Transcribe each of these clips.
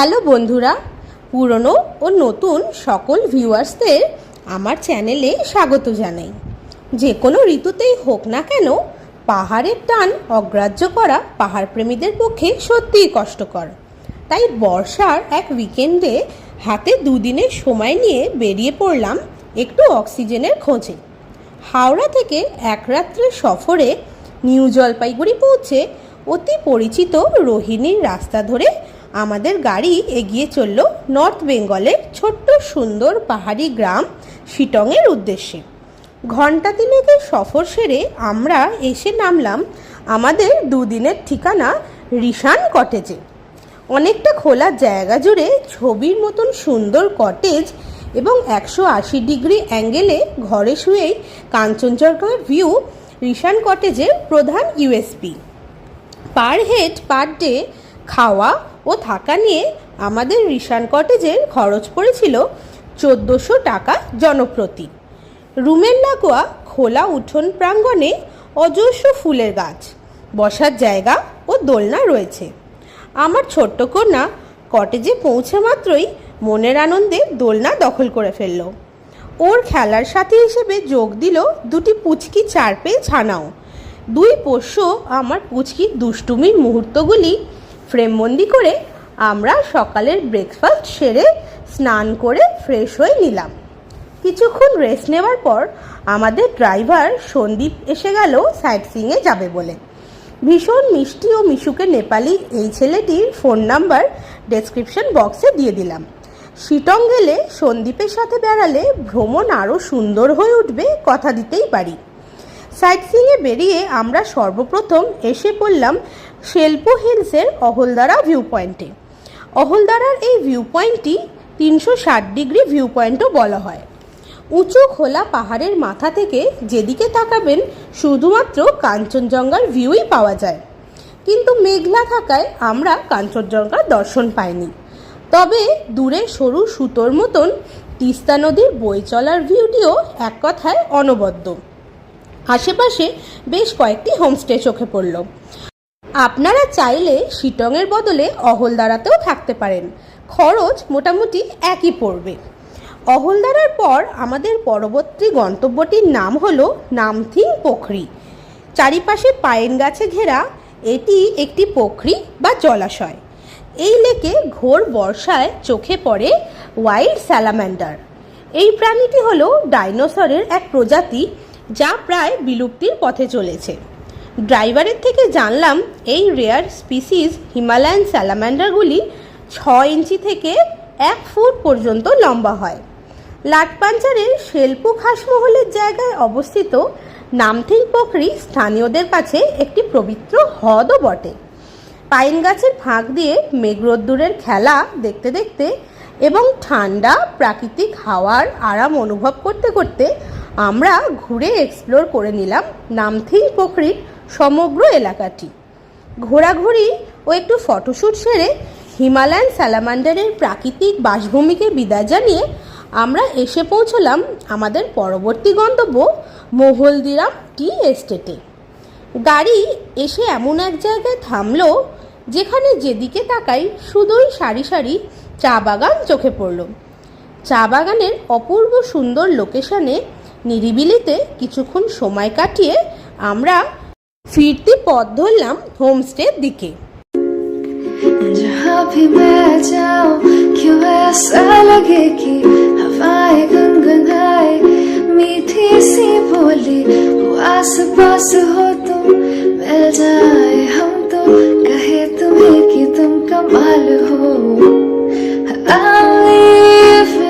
Hello বন্ধুরা, পুরনো ও নতুন সকল ভিউয়ার্সদের আমার চ্যানেলে স্বাগত জানাই। যে কোনো ঋতুতেই হোক না কেন, পাহাড়ের টান অগ্রাহ্য করা পাহাড়প্রেমীদের পক্ষে সত্যিই কষ্টকর। তাই বর্ষার এক উইকেন্ডে হাতে দুদিনের সময় নিয়ে বেরিয়ে পড়লাম একটু অক্সিজেনের খোঁজে। হাওড়া থেকে এক রাত্রের সফরে নিউ জলপাইগুড়ি পৌঁছে অতি পরিচিত রোহিণীর রাস্তা ধরে আমাদের গাড়ি এগিয়ে চলল নর্থ বেঙ্গলের ছোট্ট সুন্দর পাহাড়ি গ্রাম শিটংয়ের উদ্দেশ্যে। ঘণ্টা তিনেকের সফর সেরে আমরা এসে নামলাম আমাদের দুদিনের ঠিকানা রিশান কটেজে। অনেকটা খোলা জায়গা জুড়ে ছবির মতন সুন্দর কটেজ এবং একশো আশি ডিগ্রি অ্যাঙ্গেলে ঘরে শুয়েই কাঞ্চনজঙ্ঘার ভিউ রিশান কটেজের প্রধান USP per head per day খাওয়া ও থাকা নিয়ে আমাদের রিশান কটেজের খরচ পড়েছিল চোদ্দোশো টাকা জনপ্রতি। রুমের লাগোয়া খোলা উঠোন প্রাঙ্গণে অজস্র ফুলের গাছ, বসার জায়গা ও দোলনা রয়েছে। আমার ছোট্ট কন্যা কটেজে পৌঁছে মাত্রই মনের আনন্দে দোলনা দখল করে ফেলল। ওর খেলার সাথী হিসেবে যোগ দিল দুটি পুচকি চার পেয়ে ছানাও। দুই পোষ্য আমার পুচকির দুষ্টুমির মুহূর্তগুলি ফ্রেমবন্দি করে আমরা সকালের ব্রেকফাস্ট সেরে স্নান করে ফ্রেশ হয়ে নিলাম। কিছুক্ষণ রেস্ট নেওয়ার পর আমাদের ড্রাইভার সন্দীপ এসে গেল সাইট সিংয়ে যাবে বলে। ভীষণ মিষ্টি ও মিশুকে নেপালি এই ছেলেটির ফোন নাম্বার ডেসক্রিপশন বক্সে দিয়ে দিলাম। শিটং গেলে সন্দীপের সাথে বেড়ালে ভ্রমণ আরও সুন্দর হয়ে উঠবে কথা দিতেই পারি। সাইট সিংয়ে বেরিয়ে আমরা সর্বপ্রথম এসে পড়লাম শেলপো হিলসের অহলদারা ভিউ পয়েন্টে অহলদারার এই ভিউ পয়েন্টটি তিনশো ষাট ডিগ্রি ভিউ পয়েন্টও বলা হয়। উঁচু খোলা পাহাড়ের মাথা থেকে যেদিকে তাকাবেন, শুধুমাত্র কাঞ্চনজঙ্ঘার ভিউই পাওয়া যায়। কিন্তু মেঘলা থাকায় আমরা কাঞ্চনজঙ্ঘার দর্শন পাইনি। তবে দূরে সরু সুতোর মতন তিস্তা নদীর বই চলার ভিউটিও এক কথায় অনবদ্য। আশেপাশে বেশ কয়েকটি হোমস্টে চোখে পড়ল। আপনারা চাইলে শিটংয়ের বদলে অহলদারাতেও থাকতে পারেন। খরচ মোটামুটি একই পড়বে। অহলদারার পর আমাদের পরবর্তী গন্তব্যটির নাম হলো নামথিং পোখরি। চারিপাশে পাইন গাছে ঘেরা, এটি একটি পোখরি বা জলাশয়। এই লেকে ঘোর বর্ষায় চোখে পড়ে ওয়াইল্ড স্যালামান্ডার এই প্রাণীটি হলো ডাইনোসরের এক প্রজাতি, যা প্রায় বিলুপ্তির পথে চলেছে। ড্রাইভারের থেকে জানলাম এই রেয়ার স্পিসিস হিমালয়ান স্যালামান্ডারগুলি ছ ইঞ্চি থেকে এক ফুট পর্যন্ত লম্বা হয়। লাটপাঞ্চারের শেলপু খাসমহলের জায়গায় অবস্থিত নামথিং পোখরি স্থানীয়দের কাছে একটি পবিত্র হ্রদও বটে। পাইন গাছের ফাঁক দিয়ে মেঘরোদ্দুরের খেলা দেখতে দেখতে এবং ঠান্ডা প্রাকৃতিক হাওয়ার আরাম অনুভব করতে করতে আমরা ঘুরে এক্সপ্লোর করে নিলাম নামথিং পোখরির সমগ্র এলাকাটি। ঘোরাঘুরি ও একটু ফটোশ্যুট সেরে হিমালয়ান স্যালামান্ডারের প্রাকৃতিক বাসভূমিকে বিদায় জানিয়ে আমরা এসে পৌঁছলাম আমাদের পরবর্তী গন্তব্য মোহলদিরাম টি এস্টেটে। গাড়ি এসে এমন এক জায়গায় থামল, যেখানে যেদিকে তাকাই শুধুই সারি সারি চা বাগান চোখে পড়ল। চা বাগানের অপূর্ব সুন্দর লোকেশনে নিরিবিলিতে কিছুক্ষণ সময় কাটিয়ে আমরা ফিরতি পথ ধরলাম হোমস্টের দিকে जहाँ भी मैं जाऊँ क्यों ऐसा लगे कि हवाएं गुनगुनाए मीठी सी बोली हो आस पास हो तुम मिल जाए हम तो कहे तुम्हें कि तुम कमाल हो I'm leaving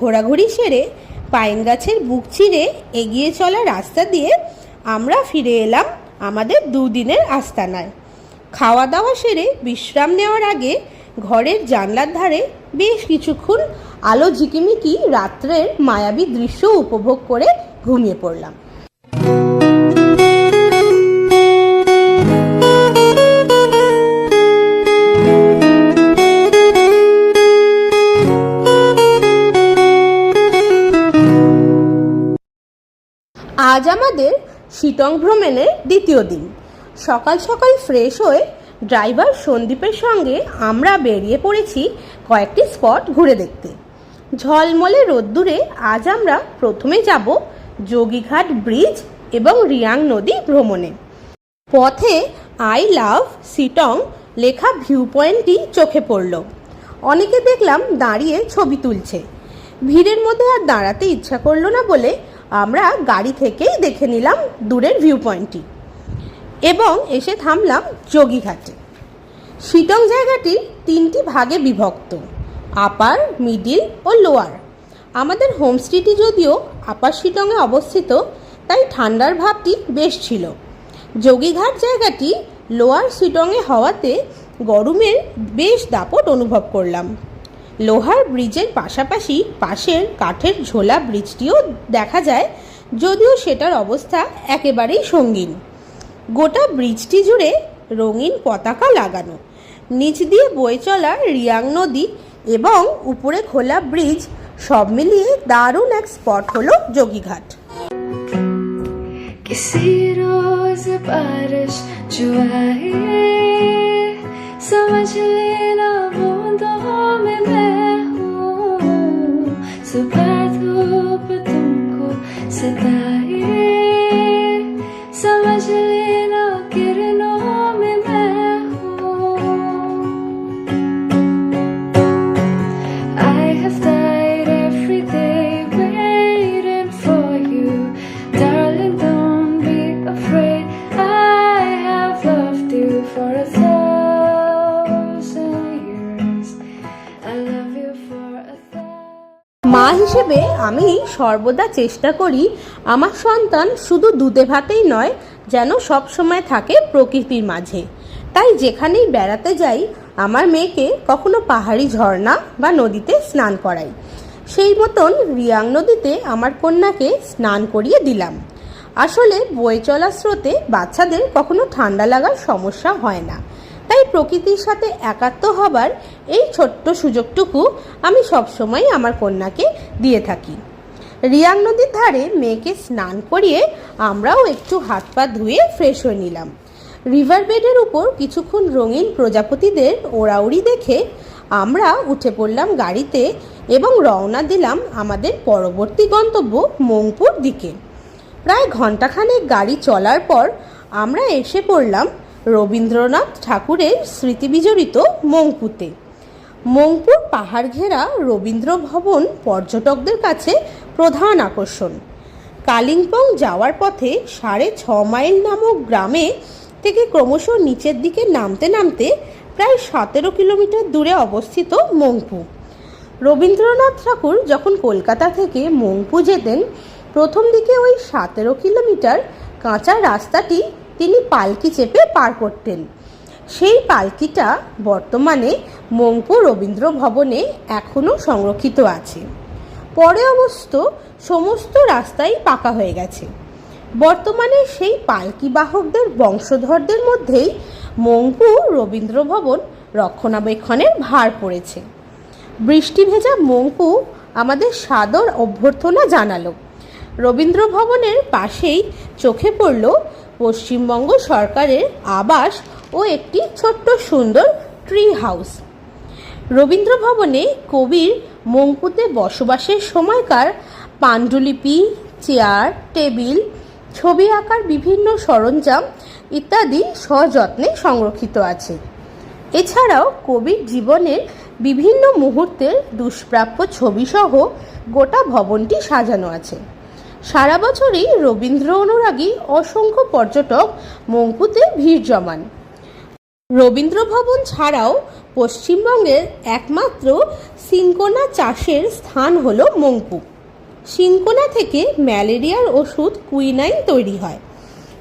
ঘোরাঘুরি সেরে পাইন গাছের বুক চিরে এগিয়ে চলা রাস্তা দিয়ে আমরা ফিরে এলাম আমাদের দুদিনের আস্তানায়। খাওয়া দাওয়া সেরে বিশ্রাম নেওয়ার আগে ঘরের জানলার ধারে বেশ কিছুক্ষণ আলো ঝিকিমিকি রাত্রের মায়াবী দৃশ্য উপভোগ করে ঘুমিয়ে পড়লাম। শিটং ভ্রমণের দ্বিতীয় দিন। সকাল সকাল ফ্রেশ হয়ে ড্রাইভার সন্দীপের সঙ্গে আমরা বেরিয়ে পড়েছি কয়েকটি স্পট ঘুরে দেখতে। ঝলমলে রোদ্দুরে আজ আমরা প্রথমে যাব যোগীঘাট ব্রিজ এবং রিয়াং নদী ভ্রমণে। পথে আই লাভ সিটং লেখা ভিউ পয়েন্টটি চোখে পড়ল। অনেকে দেখলাম দাঁড়িয়ে ছবি তুলছে। ভিড়ের মধ্যে আর দাঁড়াতে ইচ্ছা করল না বলে আমরা গাড়ি থেকেই দেখে নিলাম দূরের ভিউ পয়েন্টটি এবং এসে থামলাম যোগীঘাটে। শিটং জায়গাটি তিনটি ভাগে বিভক্ত আপার মিডিল ও লোয়ার আমাদের হোমস্টেটি যদিও আপার শিটংয়ে অবস্থিত, তাই ঠান্ডার ভাবটি বেশ ছিল। যোগীঘাট জায়গাটি লোয়ার শিটংয়ে হওয়াতে গরমের বেশ দাপট অনুভব করলাম। লোহার ব্রিজের পাশাপাশি পাশের কাঠের ঝোলা ব্রিজটিও দেখা যায় যদিও সেটার অবস্থা একেবারেই সঙ্গীন গোটা ব্রিজটি জুড়ে রঙিন পতাকা লাগানো নিচ দিয়ে বয়ে চলা রিয়াং নদী এবং উপরে খোলা ব্রিজ সব মিলিয়ে দারুণ এক স্পট হলো যোগীঘাট किसी रोज बारिश जो आए समझ लेना হিসেবে আমি সর্বদা চেষ্টা করি, আমার সন্তান শুধু দুধে ভাতেই নয়, যেন সব সময় থাকে প্রকৃতির মাঝে। তাই যেখানেই বেড়াতে যাই, আমার মেয়েকে কখনো পাহাড়ি ঝর্ণা বা নদীতে স্নান করাই। সেই মতন রিয়াং নদীতে আমার কন্যাকে স্নান করিয়ে দিলাম। আসলে বয়ে চলা স্রোতে বাচ্চাদের কখনো ঠান্ডা লাগার সমস্যা হয় না। প্রকৃতির সাথে একাত্ম হবার এই ছোট্ট সুযোগটুকু আমি সবসময় আমার কন্যাকে দিয়ে থাকি। রিয়াং নদীর ধারে মেয়েকে স্নান করিয়ে আমরাও একটু হাত পা ধুয়ে ফ্রেশ হয়ে নিলাম। রিভার বেডের উপর কিছুক্ষণ রঙিন প্রজাপতিদের ওড়াউড়ি দেখে আমরা উঠে পড়লাম গাড়িতে এবং রওনা দিলাম আমাদের পরবর্তী গন্তব্য মংপুর দিকে। প্রায় ঘন্টাখানেক গাড়ি চলার পর আমরা এসে পড়লাম রবীন্দ্রনাথ ঠাকুরের স্মৃতিবিজড়িত মংপুতে মংপুর পাহাড় ঘেরা রবীন্দ্র ভবন পর্যটকদের কাছে প্রধান আকর্ষণ। কালিম্পং যাওয়ার পথে সাড়ে ছ মাইল নামক গ্রামে থেকে ক্রমশ নিচের দিকে নামতে নামতে প্রায় সতেরো কিলোমিটার দূরে অবস্থিত মংপু। রবীন্দ্রনাথ ঠাকুর যখন কলকাতা থেকে মংপু যেতেন, প্রথম দিকে ওই সতেরো কিলোমিটার কাঁচা রাস্তাটি তিনি পালকি চেপে পার করতেন। সেই পালকিটা বর্তমানে মংপু রবীন্দ্র ভবনে এখনও সংরক্ষিত আছে। পরে অবশ্য সমস্ত রাস্তাই পাকা হয়ে গেছে। বর্তমানে সেই পালকি বাহকদের বংশধরদের মধ্যেই মংপু রবীন্দ্র ভবন রক্ষণাবেক্ষণের ভার পড়েছে। বৃষ্টি ভেজা মংপু আমাদের সাদর অভ্যর্থনা জানালো। রবীন্দ্র ভবনের পাশেই চোখে পড়ল পশ্চিমবঙ্গ সরকারের আবাস ও একটি ছোট্ট সুন্দর ট্রি হাউস রবীন্দ্র ভবনে কবির মঙ্কুতে বসবাসের সময়কার পাণ্ডুলিপি, চেয়ার, টেবিল, ছবি আঁকার বিভিন্ন সরঞ্জাম ইত্যাদি সযত্নে সংরক্ষিত আছে। এছাড়াও কবির জীবনের বিভিন্ন মুহূর্তের দুষ্প্রাপ্য ছবিসহ গোটা ভবনটি সাজানো আছে। সারা বছরই রবীন্দ্র অনুরাগী অসংখ্য পর্যটক মঙ্কুতে ভিড় জমান। রবীন্দ্র ভবন ছাড়াও পশ্চিমবঙ্গের একমাত্র সিনকোনা চাষের স্থান হল মঙ্কু। সিনকোনা থেকে ম্যালেরিয়ার ওষুধ কুইনাইন তৈরি হয়।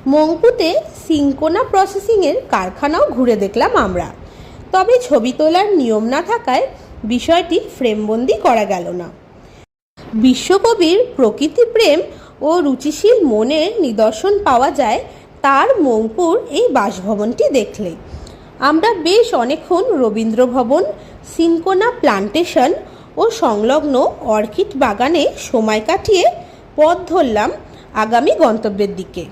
মঙ্কুতে সিনকোনা প্রসেসিংয়ের কারখানাও ঘুরে দেখলাম আমরা। তবে ছবি তোলার নিয়ম না থাকায় বিষয়টি ফ্রেমবন্দি করা গেল না। বিশ্বকবির প্রকৃতিপ্রেম ও রুচিশীল মনের নিদর্শন পাওয়া যায় তার মংপুর এই বাসভবনটি দেখলে। আমরা বেশ অনেকক্ষণ রবীন্দ্র ভবন সিনকোনা প্লান্টেশন ও সংলগ্ন অর্কিড বাগানে সময় কাটিয়ে পথ ধরলাম আগামী গন্তব্যের দিকে।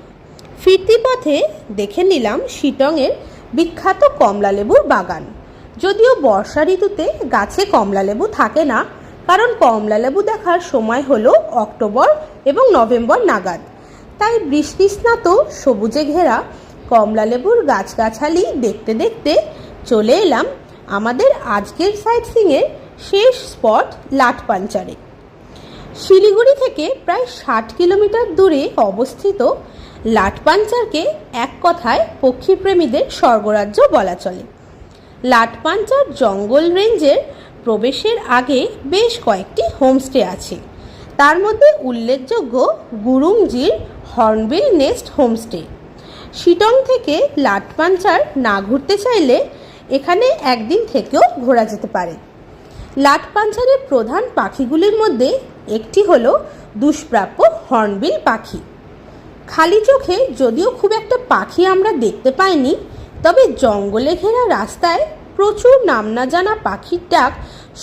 ফিরতি পথে দেখে নিলাম শিটংয়ের বিখ্যাত কমলালেবুর বাগান। যদিও বর্ষা ঋতুতে গাছে কমলালেবু থাকে না কারণ কমলালেবু দেখার সময় হলো অক্টোবর এবং নভেম্বর নাগাদ। তাই বৃষ্টিস্নাত সবুজে ঘেরা কমলালেবুর গাছগাছালি দেখতে দেখতে চলে এলাম আমাদের আজকের সাইট সিংয়ের শেষ স্পট লাটপাঞ্চারে শিলিগুড়ি থেকে প্রায় ষাট কিলোমিটার দূরে অবস্থিত লাটপাঞ্চারকে এক কথায় পক্ষীপ্রেমীদের স্বর্গরাজ্য বলা চলে। লাটপাঞ্চার জঙ্গল রেঞ্জের প্রবেশের আগে বেশ কয়েকটি হোমস্টে আছে। তার মধ্যে উল্লেখযোগ্য গুরুংজির হর্নবিল নেস্ট হোমস্টে। শিটং থেকে লাটপাঞ্চার না ঘুরতে চাইলে এখানে একদিন থেকেও ঘোরা যেতে পারে। লাটপাঞ্চারের প্রধান পাখিগুলির মধ্যে একটি হল দুষ্প্রাপ্য হর্নবিল পাখি। খালি চোখে যদিও খুব একটা পাখি আমরা দেখতে পাইনি, তবে জঙ্গলে ঘেরা রাস্তায় প্রচুর নাম না জানা পাখির ডাক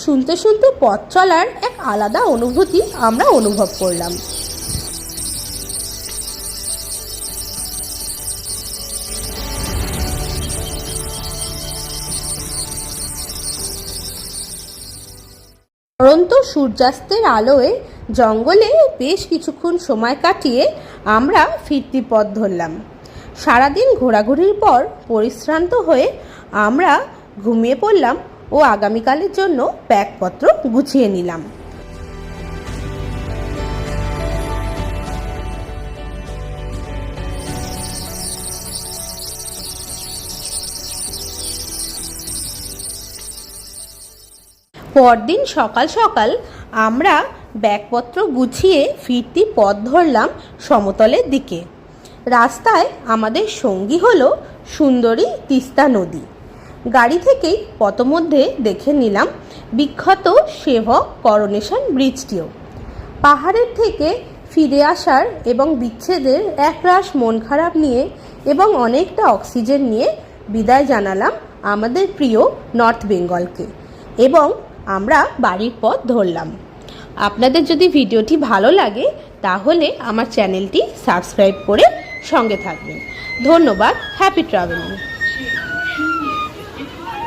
শুনতে শুনতে পথ চলার এক আলাদা অনুভূতি আমরা অনুভব করলাম। পরন্ত সূর্যাস্তের আলোয় জঙ্গলে বেশ কিছুক্ষণ সময় কাটিয়ে আমরা ফিরতি পথ ধরলাম। সারাদিন ঘোরাঘুরির পর পরিশ্রান্ত হয়ে আমরা ঘুমিয়ে পড়লাম ও আগামীকালের জন্য ব্যাগপত্র গুছিয়ে নিলাম। পরদিন সকাল সকাল আমরা ব্যাগপত্র গুছিয়ে ফিরতি পথ ধরলাম সমতলের দিকে। রাস্তায় আমাদের সঙ্গী হলো সুন্দরী তিস্তা নদী। গাড়ি থেকেই পথমধ্যে দেখে নিলাম বিখ্যাত সেবক করোনেশন ব্রিজটিও। পাহাড়ের থেকে ফিরে আসার এবং বিচ্ছেদের একরাশ মন খারাপ নিয়ে এবং অনেকটা অক্সিজেন নিয়ে বিদায় জানালাম আমাদের প্রিয় নর্থ বেঙ্গলকে এবং আমরা বাড়ির পথ ধরলাম। আপনাদের যদি ভিডিওটি ভালো লাগে তাহলে আমার চ্যানেলটি সাবস্ক্রাইব করে সঙ্গে থাকবেন। ধন্যবাদ, হ্যাপি ট্রাভেলিং। Thank you.